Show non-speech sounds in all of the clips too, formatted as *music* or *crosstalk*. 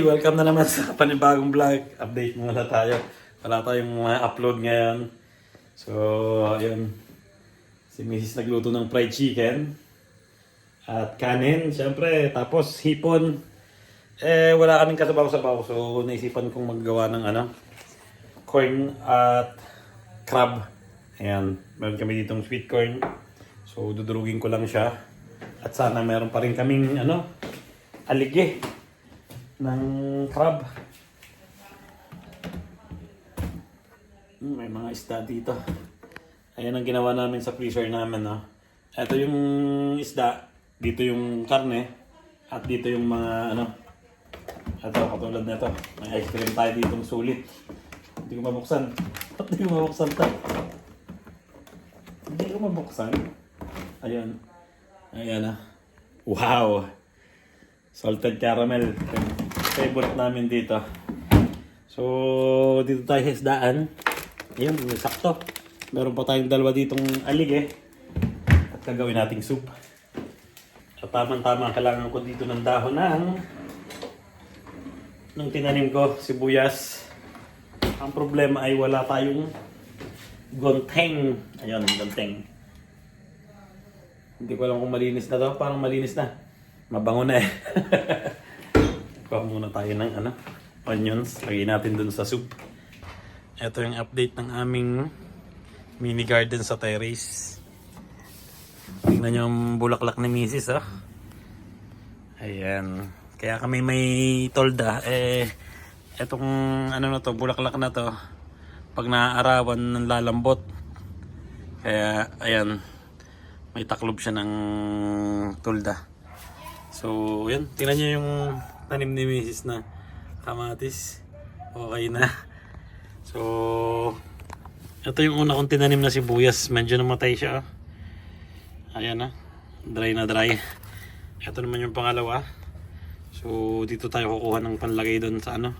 welcome na naman sa panibagong vlog. Update muna tayo. Wala tayong mga upload ngayon. So, ayun. Si Mrs. nagluto ng fried chicken. At kanin, syempre. Tapos hipon. Eh, wala kaming kasabaw-sabaw. So, naisipan kong maggawa ng ano, corn at crab. Ayan, meron kami ditong sweet corn. So, dudurugin ko lang siya. At sana meron pa rin kaming ano, alige ng crab. Hmm, May mga isda dito. Ayan ang ginawa namin sa freezer namin. No? Ito yung isda. Dito yung karne. At dito yung mga ano. Ito, katulad nito. May ice cream tayo ditong sulit. Hindi ko mabuksan. *laughs* Hindi ko mabuksan to? Hindi ko mabuksan. Ayan. Ayan ah. Wow! Salted caramel. Favorite namin dito. So, dito tayo sa. Ayun, sakto. Meron pa tayong dalawa ditong alige. At gagawin nating soup. At tamang-tama, kailangan ko dito ng dahon ng nung tinanim ko, sibuyas. Ang problema ay wala tayong gonteng. Ayun, gonteng. Hindi ko alam kung malinis na to. Parang malinis na. Mabango na eh. *laughs* Kuha muna tayo ng ano, onions. Lagay natin dun sa soup. Ito yung update ng aming mini garden sa terrace. Tingnan nyo yung bulaklak ni Mrs. Oh. Ayan. Kaya kami may tolda. Eh, etong ano na to, bulaklak na to. Pag naaarawan, lalambot. Kaya, ayan. May taklob siya ng tulda. So, yan. Tingnan niyo yung tanim ni Mrs. na kamatis. Okay na. So, ito yung una kong tinanim na sibuyas. Medyo namatay siya. oh. Ayan na. Dry na dry. Ito naman yung pangalawa. So, dito tayo kukuha ng panlagay doon sa ano.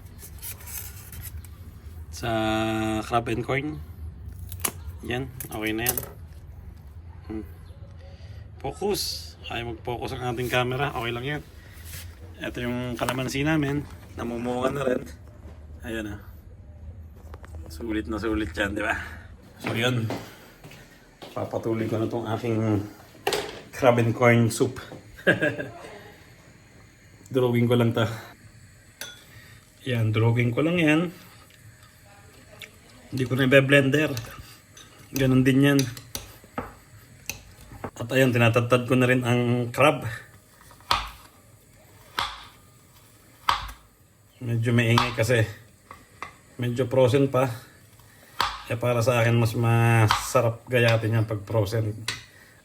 Sa crab and corn. Yan. Okay na yan. Hmm. Focus. Ayaw mag-focus ang ating camera. Okay lang yan. Ito yung kalamansi namin. Namumunga na rin. Ayan ah. Sulit na sulit yan, di ba? So yun. Papatuloy ko na tong aking crab and corn soup. *laughs* Drawing ko lang ta. Yan, drawing ko lang yan. Hindi ko na i-blender. Ganon din yan. At ayun, tinatadtad ko na rin ang crab. Medyo maingay kasi medyo frozen pa. Eh para sa akin mas masarap gayatin yan pag frozen.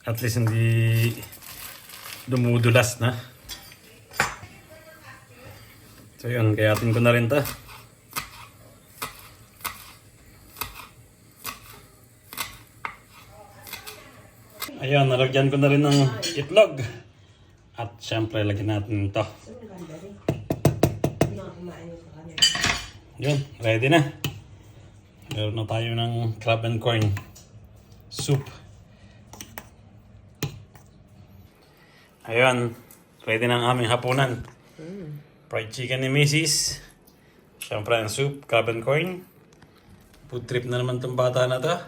At least hindi dumudulas na. So yun, gayatin ko na rin ta. Ayun, nalagyan ko na rin ng itlog. At syempre, lagyan natin ito. Yun, ready na. Meron na tayo ng crab and corn soup. Ayun, ready na ang aming hapunan. Fried chicken ni Mrs. Siyempre ang soup, crab and corn. Food trip na naman tong bata na to. *laughs*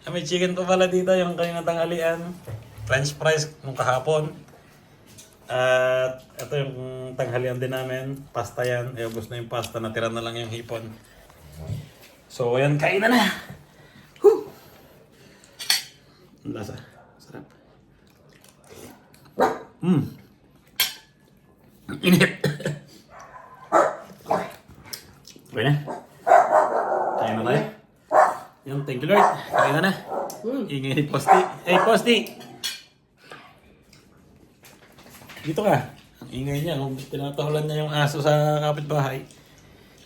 Ah, May chicken pa pala dito yung kanina tanghalian. French fries nung kahapon. At ito yung tanghalian din namin. Pasta yan. E, ubos na yung pasta. Natira na lang yung hipon. So, ayan. Kain na na! Whew! Ang lasa. Sarap. Mmm. Init. okay na. Kain na tayo. Yung thank you Lord. Kain na na. Ingay ni Posti. Hey Posti! Dito ka. Ingay niya. Kung tinatahulan niya yung aso sa kapitbahay.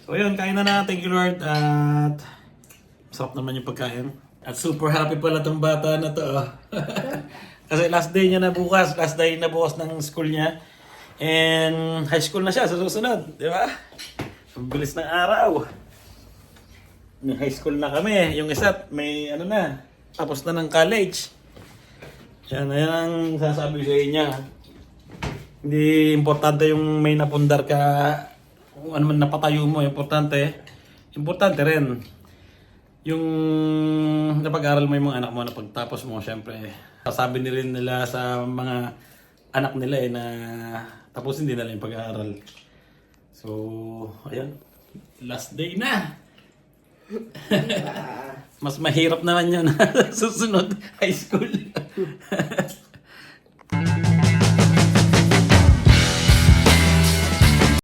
So yun, kain na na. Thank you Lord. At masarap naman yung pagkain. At super happy pala tong bata na to. oh. *laughs* Kasi last day niya na bukas. Last day na bukas ng school niya. And high school na siya sa susunod. Di ba? Ang bilis ng araw. May high school na kami. Yung isa, may ano na. Tapos na ng college. Yan, yan ang sasabi sa inyo. Hindi importante yung may napundar ka, kung ano man napatayo mo, importante. Importante rin. Yung napag-aral mo yung mga anak mo na pagtapos mo, syempre, sasabi ni rin nila sa mga anak nila eh na tapusin din nila yung pag-aaral. So, ayun. Last day na! *laughs* Mas mahirap naman yun. *laughs* Susunod, high school. *laughs*